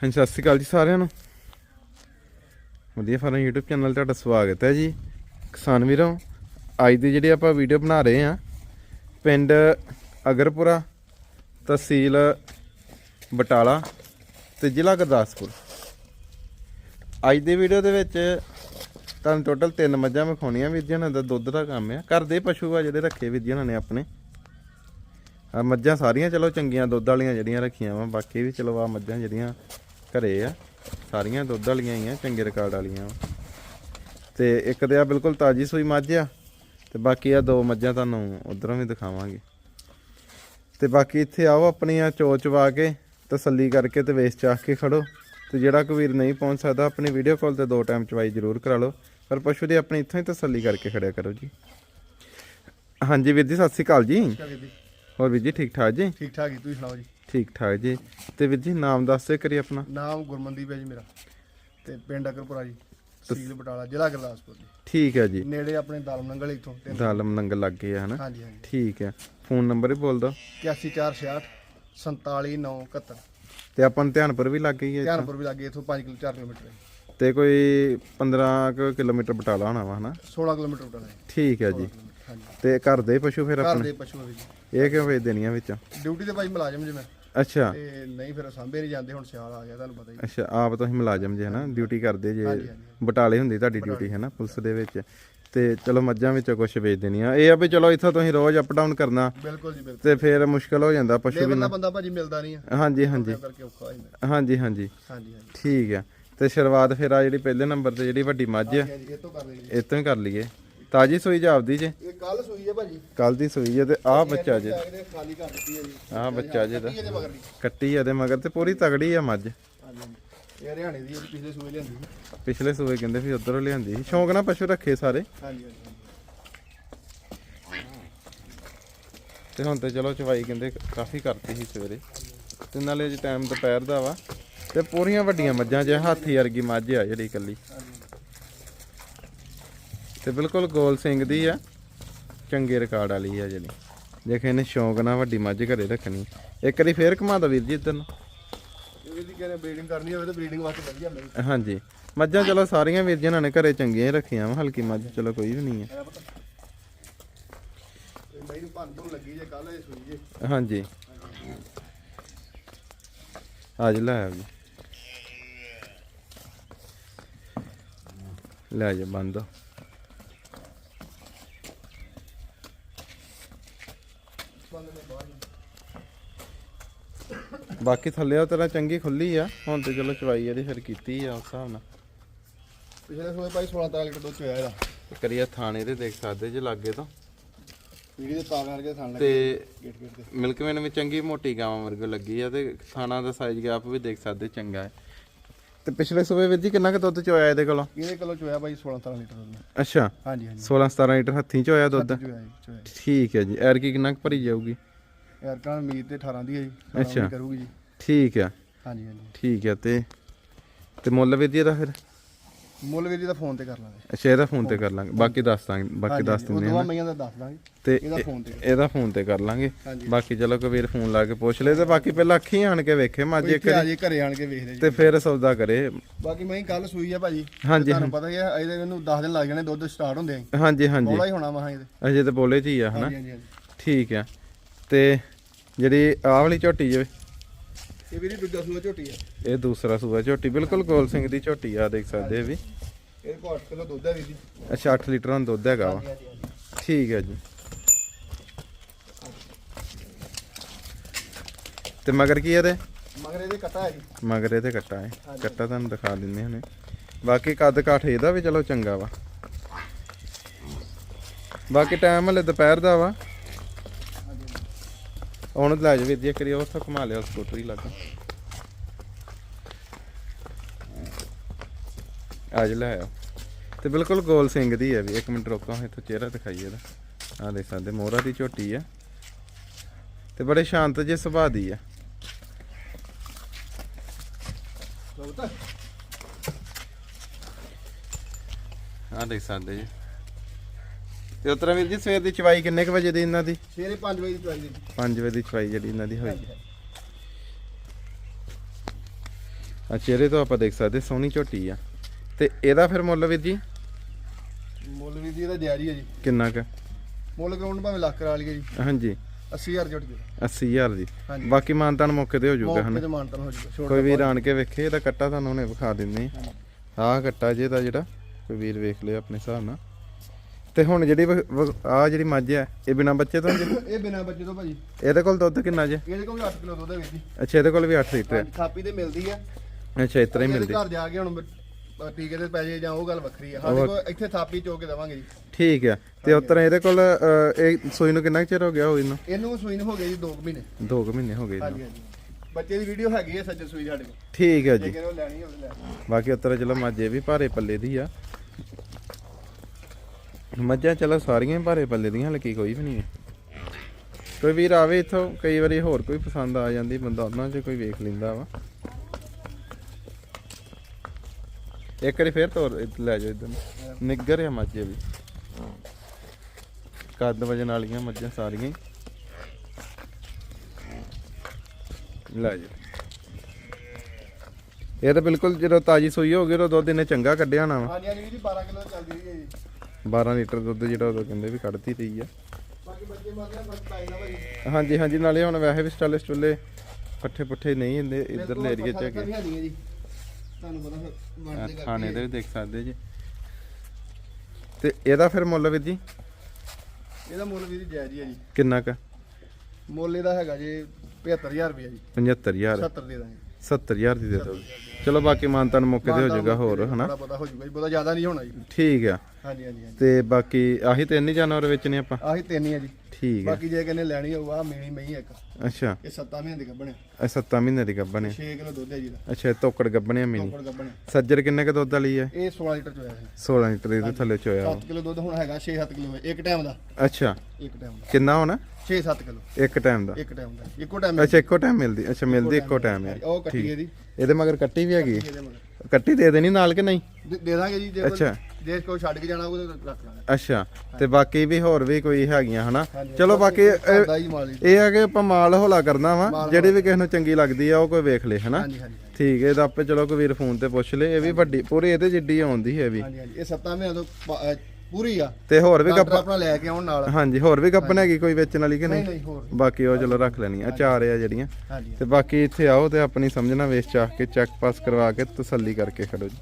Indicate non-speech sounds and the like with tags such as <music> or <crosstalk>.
ਹਾਂਜੀ, ਸਤਿ ਸ਼੍ਰੀ ਅਕਾਲ ਜੀ ਸਾਰਿਆਂ ਨੂੰ। ਵਧੀਆ ਫਾਰਮ YouTube ਚੈਨਲ ਤੁਹਾਡਾ ਸਵਾਗਤ ਹੈ ਜੀ। ਕਿਸਾਨ ਵੀਰੋ, ਅੱਜ ਦੀ ਜਿਹੜੀ ਆਪਾਂ ਵੀਡੀਓ ਬਣਾ ਰਹੇ ਆ ਪਿੰਡ ਅਗਰਪੁਰਾ ਤਹਿਸੀਲ ਬਟਾਲਾ ਤੇ ਜ਼ਿਲ੍ਹਾ ਗੁਰਦਾਸਪੁਰ। ਅੱਜ ਦੀ ਵੀਡੀਓ ਦੇ ਵਿੱਚ ਤੁਹਾਨੂੰ ਟੋਟਲ ਤਿੰਨ ਮੱਝਾਂ ਵਿਖਾਉਣੀਆਂ ਵੀਰ ਜੀ ਉਹਨਾਂ ਦਾ ਦੁੱਧ ਦਾ ਕੰਮ ਆ। ਘਰ ਦੇ ਪਸ਼ੂ ਆ ਜਿਹੜੇ ਰੱਖੇ ਵੀਰ ਜੀ ਉਹਨਾਂ ਨੇ ਆਪਣੇ। ਆ ਮੱਝਾਂ ਸਾਰੀਆਂ, ਚਲੋ ਚੰਗੀਆਂ ਦੁੱਧ ਵਾਲੀਆਂ ਜਿਹੜੀਆਂ ਰੱਖੀਆਂ ਵਾ, ਬਾਕੀ ਵੀ ਚਲੋ ਆ ਮੱਝਾਂ ਜਿਹੜੀਆਂ ਘਰੇ ਆ। ਸਾਰੀਆਂ ਦੁੱਧ ਵਾਲੀਆਂ ਹੀ ਆ ਚੰਗੇ ਰਿਕਾਰਡ ਵਾਲੀਆਂ। ਤੇ ਇੱਕ ਤੇ ਆ ਬਿਲਕੁਲ ਤਾਜੀ ਸੂਈ ਮੱਝ ਆ ਤੇ ਬਾਕੀ ਆ ਦੋ ਮੱਝਾਂ ਤੁਹਾਨੂੰ ਉਧਰੋਂ ਵੀ ਦਿਖਾਵਾਂਗੇ। ਤੇ ਬਾਕੀ ਇੱਥੇ ਆਓ ਆਪਣੀਆਂ ਚੋਚਵਾ ਕੇ ਤਸੱਲੀ ਕਰਕੇ ਤੇ ਵੇਚ ਚਾਹ ਕੇ ਖੜੋ। ਤੇ ਜਿਹੜਾ ਕੋਈ ਵੀਰ ਨਹੀਂ ਪਹੁੰਚ ਸਕਦਾ ਆਪਣੀ ਵੀਡੀਓ ਕਾਲ ਤੇ ਦੋ ਟਾਈਮ ਚਵਾਈ ਜ਼ਰੂਰ ਕਰਾ ਲਓ। ਪਰ ਪਸ਼ੂ ਦੀ ਆਪਣੀ ਇੱਥੋਂ ਹੀ ਤਸੱਲੀ ਕਰਕੇ ਖੜਿਆ ਕਰੋ ਜੀ। ਹਾਂਜੀ ਵੀਰ ਜੀ ਸਤਿ ਸ਼੍ਰੀ ਅਕਾਲ ਜੀ। ਹੋਰ ਵੀਰ ਜੀ ਠੀਕ ਠਾਕ ਜੀ? ਠੀਕ ਠਾਕ ਜੀ ਤੁਸੀਂ ਸੁਣਾਓ ਜੀ? ਠੀਕ ਠਾਕ ਜੀ। ਤੇ ਵੀਰ ਜੀ ਨਾਮ ਦੱਸ ਦੇ ਕਰੀ ਆਪਣਾ। ਨਾਮ ਗੁਰਮਨਦੀਪ ਹੈ ਜੀ ਮੇਰਾ। ਤੇ ਪਿੰਡ ਅਕਰਪੁਰਾ ਜੀ ਤਹਿਸੀਲ ਬਟਾਲਾ ਜ਼ਿਲ੍ਹਾ ਗੁਰਦਾਸਪੁਰ ਜੀ। ਠੀਕ ਹੈ ਜੀ। ਨੇੜੇ ਆਪਣੇ ਦਾਲਮ ਨੰਗਲ ਇਥੋਂ ਦਾਲਮ ਨੰਗਲ ਲੱਗ ਆ ਹਨਾ? ਹਾਂਜੀ ਹਾਂਜੀ। ਠੀਕ ਹੈ। ਫੋਨ ਨੰਬਰ ਹੀ ਬੋਲ ਦੋ 8146 47971 ਤੇ ਆਪਾਂ ਨੂੰ ਧਿਆਨਪੁਰ ਵੀ ਲੱਗ ਗਈ ਹੈ। ਧਿਆਨਪੁਰ ਵੀ ਲੱਗੇ ਇਥੋਂ 5 ਕਿਲੋ 4 ਕਿਲੋਮੀਟਰ ਹੈ ਤੇ ਕੋਈ 15 ਕੁ ਕਿਲੋਮੀਟਰ ਬਟਾਲਾ ਹੋਣਾ ਵਾ ਹਨਾ? 16 ਕਿਲੋਮੀਟਰ ਬਟਾਲਾ ਹੈ ਠੀਕ ਹੈ ਜੀ। ਹਾਂਜੀ। ਤੇ ਘਰ ਦੇ ਪਸ਼ੂ ਫਿਰ ਘਰ ਆਪਣੇ ਦੇ ਪਸ਼ੂ ਜੀ। ਇਹ ਕਿਉਂ ਵੇਚ ਦੇਣੀਆਂ ਵਿੱਚ? ਡਿਊਟੀ ਤੇ ਭਾਈ ਮੁਲਾਜ਼ਮ ਜੀ ਮੈਂ। ਅੱਛਾ। ਤੇ ਨਹੀਂ ਫਿਰ ਸਾਂਭੇ ਨਹੀਂ ਜਾਂਦੇ ਹੁਣ ਸਿਆਲ ਆ ਗਿਆ ਤੁਹਾਨੂੰ ਪਤਾ ਹੀ ਅੱਛਾ ਆਪ ਤੁਸੀਂ ਮੁਲਾਜ਼ਮ ਜੇ ਹਨਾ? ਡਿਊਟੀ ਕਰਦੇ ਜੇ ਹਾਂਜੀ, ਹਾਂਜੀ। ਬਟਾਲੇ ਹੁੰਦੀ ਤੁਹਾਡੀ ਡਿਊਟੀ ਹੈ ਨਾ ਪੁਲਿਸ ਦੇ ਵਿੱਚ। ਤੇ ਚਲੋ ਮੱਝਾਂ ਵਿੱਚੋਂ ਕੁਝ ਵੇਚ ਦੇਣੀਆਂ ਇਹ ਆ ਵੀ ਚਲੋ ਇੱਥੋਂ ਤੁਸੀਂ ਰੋਜ਼ ਅਪ ਡਾਊਨ ਕਰਨਾ। ਬਿਲਕੁਲ ਜੀ ਬਿਲਕੁਲ। ਤੇ ਫਿਰ ਮੁਸ਼ਕਲ ਹੋ ਜਾਂਦਾ ਪਸ਼ੂ ਲੇਬਰ ਵੀ ਦਾ ਬੰਦਾ ਭਾਜੀ ਮਿਲਦਾ ਨਹੀਂ ਆ। ਹਾਂਜੀ ਹਾਂਜੀ। ਤਾਂ ਕਰਕੇ ਔਖਾ ਹੋ ਜਾਂਦਾ। ਹਾਂਜੀ ਹਾਂਜੀ। ਹਾਂਜੀ ਹਾਂਜੀ। ਠੀਕ ਆ। ਤੇ ਸ਼ੁਰੂਆਤ ਫਿਰ ਆ ਜਿਹੜੀ ਪਹਿਲੇ ਨੰਬਰ ਤੇ ਜਿਹੜੀ ਵੱਡੀ ਮੱਝ ਆ। ਹਾਂਜੀ, ਇਹ ਤੋਂ ਕਰ ਲਈ ਇਹ ਤੋਂ ਹੀ ਕਰ ਲਈਏ। ਤਾਜੀ ਸੂਈ ਜਾਪਦੀ ਜੇ? ਇਹ ਕੱਲ ਸੂਈ ਹੈ ਭਾਜੀ। ਕੱਲ ਦੀ ਸੂਈ ਜੇ ਤੇ ਆਹ ਬੱਚਾ ਜੇ ਇਹਨੇ ਖਾਲੀ ਕਰ ਦਿੱਤੀ ਹੈ ਜੀ ਆਹ ਬੱਚਾ ਜੇ ਦਾ। ਇਹਦੇ ਮਗਰ ਦੀ। ਕੱਟੀ ਆ ਦੇ ਮਗਰ ਤੇ ਪੂਰੀ ਤਗੜੀ ਆ ਮੱਝ। ਹਾਂਜੀ। ਹਾਂਜੀ। ਇਹ ਹਰਿਆਣੇ ਦੀ ਹੈ ਜੀ, ਪਿਛਲੇ ਸੂਏ ਲਿਆਂਦੀ ਸੀ। ਪਿਛਲੇ ਸੂਏ ਕਹਿੰਦੇ ਵੀ ਉਧਰੋਂ ਲਿਆਂਦੀ ਸੀ। ਸ਼ੌਂਕ ਨਾਲ ਪਸ਼ੂ ਰੱਖੇ ਸਾਰੇ। ਹਾਂਜੀ ਹਾਂਜੀ ਤੇ ਹੁਣ ਤੇ ਚਲੋ ਚਵਾਈ ਕਹਿੰਦੇ ਕਾਫੀ ਕਰਤੀ ਸੀ ਸਵੇਰੇ। ਤੇ ਨਾਲੇ ਅਜੇ ਟਾਈਮ ਦੁਪਹਿਰ ਦਾ ਵਾ। ਤੇ ਪੂਰੀਆਂ ਵੱਡੀਆਂ ਮੱਝਾਂ ਜੇ ਹਾਥੀ ਵਰਗੀ ਮੱਝ ਆ ਜਿਹੜੀ ਇਕੱਲੀ। ਤੇ ਬਿਲਕੁਲ ਗੋਲ ਸਿੰਘ ਦੀ ਆ। ਚੰਗੇ ਰਿਕਾਰਡ ਵਾਲੀ ਆ ਜਿਹੜੀ। ਜੇ ਕਿਸੇ ਨੇ ਸ਼ੌਂਕ ਨਾਲ ਵੱਡੀ ਮੱਝ ਘਰੇ ਰੱਖਣੀ। ਇੱਕ ਵਾਰੀ ਫੇਰ ਘੁਮਾ ਦੋ ਵੀਰ ਜੀ ਇੱਧਰ ਨੂੰ। ਇਹ ਵੀ ਕਹਿੰਦੇ ਬਰੀਡਿੰਗ ਕਰਨੀ ਹੋਵੇ ਤਾਂ ਬਰੀਡਿੰਗ ਵਾਸਤੇ ਵਧੀਆ ਮਿਲ ਹਾਂਜੀ। ਮੱਝਾਂ ਚਲੋ ਸਾਰੀਆਂ ਵੀਰ ਜੀ ਨੇ ਘਰੇ ਚੰਗੀਆਂ ਹੀ ਰੱਖੀਆਂ ਵਾ ਹਲਕੀ ਮੱਝ ਚਲੋ ਕੋਈ ਵੀ ਨਹੀਂ ਹੈ ਇਹ ਨਹੀਂ ਨੂੰ ਭੰਨ ਤੋਂ ਲੱਗੀ ਜੇ ਕੱਲ ਇਹ ਸੂਈ ਜੇ। ਹਾਂਜੀ। ਅੱਜ ਲੈ ਆ ਜੀ। ਲੈ ਜਾ ਬੰਦ ਬੰਦ ਨੇ ਬਾਹਰ ਹੀ। ਬਾਕੀ ਥੱਲੇ ਉਹ ਤਰ੍ਹਾਂ ਚੰਗੀ ਖੁੱਲੀ ਆ ਹੁਣ ਤੇ ਚਲੋ ਚਵਾਈ ਇਹਦੀ ਫਿਰ ਕੀਤੀ ਆ ਉਸ ਹਿਸਾਬ ਨਾਲ। ਪਿਛਲੇ ਸੂਏ ਭਾਈ 16 ਤਾਲ ਦੁੱਧ ਚੋਇਆ ਇਹਦਾ। ਤੇ ਕਰੀਆ ਥਾਣੇ ਤੇ ਦੇਖ ਸਕਦੇ ਜੇ ਲਾਗੇ ਤੋਂ। ਪੀੜੀ ਦੇ ਤਾਲ ਕਰਕੇ ਥਾਣ ਤੇ ਲੱਗੇ ਗੇਟ ਗੇਟ ਤੇ। ਮਿਲਕ ਮੈਨ ਵੀ ਚੰਗੀ ਮੋਟੀ ਗਾਵਾਂ ਵਰਗ ਲੱਗੀ ਆ ਤੇ ਥਾਣਾ ਦਾ ਸਾਈਜ਼ ਗੈਪ ਵੀ ਦੇਖ ਸਕਦੇ ਚੰਗਾ ਹੈ। ਤੇ ਪਿਛਲੇ ਸੂਬੇ ਵੀਰ ਜੀ ਕਿੰਨਾ ਕੁ ਦੁੱਧ ਚੋਇਆ ਇਹਦੇ ਕੋਲੋਂ? ਇਹਦੇ ਕੋਲੋਂ ਚੋਇਆ ਭਾਈ 16 ਤਾਲ ਲੀਟਰ ਦੁੱਧ। ਅੱਛਾ। ਹਾਂਜੀ ਹਾਂਜੀ। 16 17 ਲੀਟਰ ਹੱਥੀਂ ਚ ਹੋਇਆ ਦੁੱਧ ਚੋਇਆ ਜੀ ਚੋਇਆ ਠੀਕ ਹੈ ਜੀ ਐਰ ਕੀ ਕਿੰਨਾ ਕੁ ਭਰੀ ਜਾਊਗੀ? ਯਾਰ ਕਾਂ ਉਮੀਦ ਤੇ 18 ਦੀ ਹੈ ਜੀ 18 ਅੱਛਾ। ਦੀ ਕਰੂਗੀ ਜੀ। ਠੀਕ ਆ। ਹਾਂਜੀ ਹਾਂਜੀ। ਠੀਕ ਹੈ ਤੇ ਤੇ ਮੁੱਲ ਵੀਰ ਜੀ ਇਹਦਾ ਫਿਰ? ਮੁੱਲ ਵੀਰ ਜੀ ਦਾ ਫੋਨ ਤੇ ਕਰ ਲਾਂਗੇ। ਅੱਛਾ ਇਹਦਾ ਫੋਨ ਤੇ ਕਰ ਲਾਂਗੇ। ਬਾਕੀ ਦੱਸ ਦਾਂਗੇ ਬਾਕੀ ਦੱਸ ਉਹ ਦਿੰਦੇ ਦੋਵਾਂ ਮਈਆਂ ਦਾ ਦੱਸ ਦਾਂਗੇ। ਤੇ ਇਹਦਾ ਇਹ- ਫੋਨ ਤੇ ਇਹਦਾ ਫੋਨ ਤੇ ਕਰ ਲਾਂਗੇ। ਹਾਂਜੀ। ਬਾਕੀ ਚਲੋ ਕਬੀਰ ਫੋਨ ਲਾ ਕੇ ਪੁੱਛ ਲੈ ਤੇ ਬਾਕੀ ਪਹਿਲਾਂ ਅੱਖੀਂ ਆਣ ਕੇ ਵੇਖੇ ਮੱਝ ਇੱਕ ਇੱਥੇ ਆ ਜੇ ਘਰੇ ਆਣ ਕੇ ਵੇਖ ਲੈ ਜੀ। ਤੇ ਫਿਰ ਸੌਦਾ ਕਰੇ। ਬਾਕੀ ਮੈਂ ਕੱਲ ਸੂਈ ਆ ਭਾਜੀ ਹਾਂਜੀ, ਤੁਹਾਨੂੰ ਪਤਾ ਹੀ ਆ ਇਹਦੇ ਇਹਨੂੰ 10 ਦਿਨ ਲੱਗ ਜਾਣੇ ਦੁੱਧ ਸਟਾਰਟ ਹੁੰਦੇ ਆ। ਹਾਂਜੀ ਹਾਂਜੀ। ਬੋਲਾ ਹੀ ਹੋਣਾ ਮਹਾ ਇਹਦੇ ਅਜੇ ਤੇ ਬੋਲੇ ਚ ਹੀ ਆ ਹਨਾ? ਹਾਂਜੀ ਹਾਂਜੀ ਹਾਂਜੀ। ਠੀਕ ਆ। ਤੇ ਜਿਹੜੀ ਆਹ ਵਾਲੀ ਝੋਟੀ ਜੇ। ਇਹ ਵੀਰੀ ਦੂਜਾ ਸੂਆ ਝੋਟੀ ਆ। ਇਹ ਦੂਸਰਾ ਸੂਆ ਝੋਟੀ ਬਿਲਕੁਲ ਗੋਲ ਸਿੰਘ ਦੀ ਝੋਟੀ ਆ ਦੇਖ ਸਕਦੇ ਆ ਵੀ। ਕੋਲ 8 ਕਿਲੋ ਦੁੱਧ ਹੈ ਵੀਰ ਜੀ। ਅੱਛਾ 8 ਲੀਟਰ ਦਾ ਦੁੱਧ ਹੈਗਾ ਵਾ। ਠੀਕ ਹੈ ਜੀ। ਤੇ ਮਗਰ ਕੀ ਇਹਦੇ? ਮਗਰ ਇਹਦੇ ਕਟਾ ਹੈ ਜੀ। ਮਗਰ ਇਹਦੇ ਕੱਟਾ ਹੈ। ਕੱਟਾ ਤੁਹਾਨੂੰ ਦਿਖਾ ਦਿੰਦੇ ਹਾਂ ਬਾਕੀ ਕੱਦ ਕਾਠ ਇਹਦਾ ਵੀ ਚਲੋ ਚੰਗਾ ਵਾ। ਬਾਕੀ ਟਾਈਮ ਹਲੇ ਦੁਪਹਿਰ ਦਾ ਵਾ। ਉਹਨੂੰ ਲੈ ਜਾ ਵੀਰ ਕਰੀ ਉੱਥੋਂ ਘੁਮਾ ਲਿਆ ਸਕੂਟਰੀ ਲੱਗਾ ਅੱਜ ਲੈ ਆਓ। ਤੇ ਬਿਲਕੁਲ ਗੋਲ ਸਿੰਘ ਦੀ ਹੈ ਵੀ, ਇੱਕ ਮਿੰਟ ਰੋਕਾਂ, ਇੱਥੋਂ ਚਿਹਰਾ ਦਿਖਾਈ ਇਹਦਾ। ਆ ਦੇਖ ਸਕਦੇ, ਮੋਹਰਾ ਦੀ ਝੋਟੀ ਆ। ਤੇ ਬੜੇ ਸ਼ਾਂਤ ਜੇ ਸੁਭਾਅ ਦੀ ਆ। ਆ ਦੇਖ ਸਕਦੇ ਜੀ। ਤੇ ਉਤਰਾ ਵੀਰ ਜੀ ਸਵੇਰ ਦੀ ਚਵਾਈ ਕਿੰਨੇ ਕੁ ਵਜੇ ਦੀ ਇਹਨਾਂ ਦੀ? ਸਵੇਰੇ 5 ਵਜੇ ਦੀ ਚੁਆਈ ਦੀ 5 ਵਜੇ ਦੀ ਚਵਾਈ ਜਿਹੜੀ ਇਹਨਾਂ ਦੀ ਹੋਈ। ਆ ਚਿਹਰੇ ਤੋਂ ਆਪਾਂ ਦੇਖ ਸਕਦੇ ਸੋਹਣੀ ਝੋਟੀ ਆ। ਤੇ ਇਹਦਾ ਫਿਰ ਮੁੱਲ ਵੀਰ ਜੀ? ਮੁੱਲ ਵੀ ਦੀ ਇਹਦਾ ਜਾਇਜ਼ ਹੀ ਜੀ। ਕਿੰਨਾ ਕੁ? ਮੁੱਲ ਗਰਾਊਂਡ ਭਾਵੇਂ ਲੱਖ ਕਰਾ ਲਈਏ ਜੀ। ਹਾਂਜੀ। 80000 ਜੁੜ ਗਿਆ 80000 ਦੀ। ਬਾਕੀ ਮਾਨਤਾਨ ਮੌਕੇ ਤੇ ਹੋ ਜਾਊਗਾ ਮੌਕੇ ਹਨਾ? ਤੇ ਮਾਨਤਨ ਹੋ ਜਾਊਗਾ ਛੋੜ ਕੋਈ ਵੀਰ ਆਣ ਕੇ ਵੇਖੇ ਇਹਦਾ ਕੱਟਾ ਤੁਹਾਨੂੰ ਹੁਣੇ ਵਿਖਾ ਦਿੰਦੇ ਆ ਆਹ ਕੱਟਾ ਜੇ ਦਾ ਜਿਹੜਾ ਕੋਈ ਵੀਰ ਵੇਖ ਲਿਓ ਆਪਣੇ ਹਿਸਾਬ ਨਾਲ। ਤੇ ਹੁਣ ਜਿਹੜੀ ਆ ਜਿਹੜੀ ਮੱਝ ਹੈ ਇਹ ਬਿਨਾ ਬੱਚੇ ਤੋਂ ਜੀ? <coughs> ਇਹ ਬਿਨਾ ਬੱਚੇ ਤੋਂ ਭਾਜੀ। ਇਹਦੇ ਕੋਲ ਦੁੱਧ ਕਿੰਨਾ ਜੇ? ਇਹਦੇ ਕੋਲ ਵੀ 8 ਕਿਲੋ ਦੁੱਧ ਹੈ ਜੀ। ਅੱਛਾ ਇਹਦੇ ਕੋਲ ਵੀ 8 ਲੀਟਰ ਹੈ। ਥਾਪੀ ਤੇ ਮਿਲਦੀ ਆ। ਅੱਛਾ ਇਤਰਾ ਹੀ ਮਿਲਦੀ। ਘਰ ਜਾ ਕੇ ਹੁਣ ਟੀਕੇ ਤੇ ਪੈ ਜੇ ਉਹ ਗੱਲ ਵੱਖਰੀ ਆ। ਸਾਡੇ ਕੋਲ ਇੱਥੇ ਥਾਪੀ ਚੋ ਕੇ ਦੇਵਾਂਗੇ ਜੀ। ਠੀਕ ਆ ਤੇ ਉਤਰਾ ਇਹਦੇ ਕੋਲ ਇਹ ਸੂਈ ਨੂੰ ਕਿੰਨਾ ਚਿਰ ਹੋ ਗਿਆ ਹੋਈ ਨੂੰ? ਇਹਨੂੰ ਸੂਈ ਨੂੰ ਹੋ ਗਏ ਜੀ 2 ਮਹੀਨੇ। 2 ਮਹੀਨੇ ਹੋ ਗਏ ਹਾਂਜੀ। ਹਾਂਜੀ। ਬੱਚੇ ਦੀ ਵੀਡੀਓ ਹੈਗੀ ਹੈ ਸੱਜਣ ਸੂਈ ਸਾਡੇ ਕੋਲ। ਠੀਕ ਹੈ ਜੇ ਜੀ। ਕਿਹਨੇ ਉਹ ਲੈਣੀ ਹੋਵੇ ਲੈ ਲਓ। ਬਾਕੀ ਉਤਰਾ ਚਲੋ ਮੱਝ ਇਹ ਵੀ ਭਾਰੇ ਪੱਲੇ ਦੀ ਆ। ਮੱਝਾਂ ਚਲੋ ਸਾਰੀਆਂ ਹੀ ਭਾਰੇ ਪੱਲੇ ਦੀਆਂ ਹਲਕੀ ਕੋਈ ਵੀ ਨਹੀਂ ਹੈ। ਕੋਈ ਵੀਰ ਆਵੇ ਇੱਥੋਂ, ਕਈ ਵਾਰੀ ਹੋਰ ਕੋਈ ਪਸੰਦ ਆ ਜਾਂਦੀ, ਬੰਦਾ ਉਹਨਾਂ 'ਚ ਕੋਈ ਵੇਖ ਲੈਂਦਾ ਵਾ। ਇੱਕ ਵਾਰੀ ਫੇਰ ਤੋਰ, ਲੈ ਜਾਓ ਇਧਰ ਨਿੱਗਰ ਆ ਮੱਝ ਵੀ। ਕੱਦ ਵਜਨ ਵਾਲੀਆਂ ਮੱਝਾਂ ਸਾਰੀਆਂ ਲੈ ਜਾ ਇਹ ਤਾਂ ਬਿਲਕੁਲ ਜਦੋਂ ਤਾਜੀ ਸੂਈ ਹੋ ਗਈ ਦੁੱਧ ਇਹਨੇ ਚੰਗਾ ਕੱਢਿਆ ਹੋਣਾ ਵਾ। ਹਾਂਜੀ ਹਾਂਜੀ ਵੀਰ ਜੀ 12 ਕਿਲੋ ਚੱਲਦੀ ਹੈ ਜੀ। 12 ਲੀਟਰ ਦੁੱਧ ਜਿਹੜਾ ਉਦੋਂ ਕਹਿੰਦੇ ਵੀ ਕੱਢਦੀ ਰਹੀ ਆ। ਹਾਂਜੀ ਹਾਂਜੀ ਨਾਲੇ ਹੁਣ ਵੈਸੇ ਵੀ ਸਟਾਲੇ ਸਟੁੱਲੇ ਪੱਠੇ ਪੁੱਠੇ ਨਹੀਂ ਹੁੰਦੇ ਇਧਰਲੇ ਏਰੀਏ ਚ ਹੈਗੇ। ਤੁਹਾਨੂੰ ਪਤਾ ਫਿਰ ਆਹ ਬਣਦੇ ਥਾਣੇ ਦੇ ਵੀ ਦੇਖ ਸਕਦੇ ਜੀ। ਤੇ ਇਹਦਾ ਫਿਰ ਮੁੱਲ ਵੀਰ ਜੀ? ਇਹਦਾ ਮੁੱਲ ਵੀ ਜੀ ਜਾਇਜ਼ ਹੀ ਹੈ ਜੀ। ਕਿੰਨਾ ਕ? ਮੁੱਲ ਇਹਦਾ ਹੈਗਾ ਜੀ 75000 ਰੁਪਏ ਜੀ। 75000 70 ਦੇ ਦਾਂਗੇ। 70000 ਦੀ ਦੇ ਦਿਓ। ਚਲੋ ਬਾਕੀ ਮਾਨਤਾਨ ਮੌਕੇ ਤੇ ਹੋ ਜਾਊਗਾ ਹੋਰ ਹਨਾ? ਬੜਾ ਪਤਾ ਹੋ ਜਾਊਗਾ ਜੀ ਬਹੁਤਾ ਜ਼ਿਆਦਾ ਨਹੀਂ ਹੋਣਾ ਜੀ। ਠੀਕ ਆ। ਹਾਂਜੀ ਹਾਂਜੀ ਹਾਂਜੀ। ਤੇ ਬਾਕੀ ਆਹੀ ਤਿੰਨ ਹੀ ਜਾਨਵਰ ਵੇਚਣੇ ਆਪਾਂ? ਆਹੀ ਤਿੰਨ ਹੀ ਆ ਜੀ। ਠੀਕ ਆ। ਬਾਕੀ ਜੇ ਕਹਿੰਦੇ ਲੈਣੀ ਹੋਊ ਆ ਮੀਣੀ ਮਈ ਇੱਕ। ਅੱਛਾ। ਇਹ 7 ਮਹੀਨੇ ਦੀ ਗੱਭਣ। ਹੈ ਇਹ 7 ਮਹੀਨੇ ਦੀ ਗੱਬਣੇ 6 ਕਿਲੋ ਦੁੱਧ ਹੈ ਜੀ ਦਾ ਅੱਛਾ ਇਹ ਤੋਕੜ ਗੱਬਣੇ ਮਿਨੀ ਟੋਕੜ ਗੱਭਣ। ਹੈ ਸੱਜਰ ਕਿੰਨੇ ਕ ਦੁੱਧ ਵਾਲੀ ਹੈ? ਇਹ 16 ਲੀਟਰ ਚੋਇਆ ਹੈ 16 ਲੀਟਰ ਦੇ ਥੱਲੇ ਚ ਹੋਇਆ। 7 ਕਿਲੋ ਦੁੱਧ ਹੁਣ ਹੈਗਾ 6-7 ਕਿਲੋ ਹੈ। ਇੱਕ ਟਾਈਮ ਦਾ। ਅੱਛਾ। ਇੱਕ ਟਾਈਮ ਦਾ। ਕਿੰਨਾ ਹੋਣਾ? 6-7 ਕਿਲੋ। ਇੱਕ ਟਾਈਮ ਦਾ। ਇੱਕ ਟਾਈਮ ਦਾ। ਇੱਕੋ ਟਾਈਮ ਅੱਛਾ ਇੱਕੋ ਟਾਈਮ ਮਿਲਦੀ। ਅੱਛਾ ਮਿਲਦੀ ਇੱਕੋ ਟਾਈਮ ਹੈ। ਉਹ ਕੱਟੀ ਇਹਦੀ। ਇਹਦੇ ਮਗਰ ਕੱਟੀ ਵੀ ਹੈਗੀ? ਇਹਦੇ ਮਗਰ। ਕੱਟੀ ਦੇ ਦੇਣੀ ਨਾਲ ਕਿ ਨਹੀਂ? ਦੇ- ਦੇ ਦਾਂਗੇ ਜੀ ਜੇ ਕੋਈ- ਅੱਛਾ। ਜੇ ਕੋਈ ਛੱਡ ਕੇ ਜਾਣਾ ਉਹਦੇ ਰੱਖ ਲਾਂਗੇ। ਅੱਛਾ ਤੇ ਬਾਕੀ ਵੀ ਹੋਰ ਵੀ ਕੋਈ ਹੈਗੀਆਂ ਹਨਾ? ਹਾਂਜੀ। ਚਲੋ ਬਾਕੀ ਇਹ- ਹੀ ਮਾਲ ਇਹ ਕਿ ਆਪਾਂ ਮਾਲ ਹੌਲਾ ਕਰਨਾ ਵਾ ਜਿਹੜੀ ਵੀ ਕਿਸੇ ਨੂੰ ਚੰਗੀ ਲੱਗਦੀ ਆ ਉਹ ਕੋਈ ਵੇਖ ਲੇ ਹਨਾ? ਹਾਂਜੀ ਹਾਂਜੀ ਠੀਕ ਹੈ ਇਹਦਾ ਆਪੇ ਚਲੋ ਕੋਈ ਵੀਰ ਫੋਨ ਤੇ ਪੁੱਛ ਲੇ ਇਹ ਵੀ ਵੱਡੀ ਪੂਰੀ ਇਹਦੇ ਜਿੱਡੀ ਆਉਂਦੀ ਹੈ ਵੀ। ਹਾਂਜੀ ਹਾਂਜੀ ਇਹ 7 ਮਹੀਨਿਆਂ ਤੋਂ ਪ- ਅਹ ਪੂਰੀ ਆ। ਤੇ ਹੋਰ ਵੀ ਡਾਕਟਰ ਗੱਪ ਆਪਣਾ ਲੈ ਕੇ ਆਉਣ ਨਾਲ। ਹਾਂਜੀ ਹੋਰ ਵੀ ਗੱਪਨ ਹੈਗੀ ਕੋਈ ਵੇਚਣ ਵਾਲੀ ਕਿ ਨਹੀਂ? ਨਹੀਂ ਨਹੀਂ ਹੋਰ ਬਾਕੀ ਉਹ ਚਲੋ ਰੱਖ ਲੈਣੀ ਆ ਚਾਰ ਆ ਜਿਹੜੀਆਂ। ਹਾਂਜੀ। ਤੇ ਬਾਕੀ ਇੱਥੇ ਆਓ ਤੇ ਆਪਣੀ ਸਮਝਣਾ ਵੇਚ ਚਾਹ ਕੇ ਚੈੱਕ ਪਾਸ ਕਰਵਾ ਕੇ ਤਸੱਲੀ ਕਰਕੇ ਖੜੋ ਜੀ।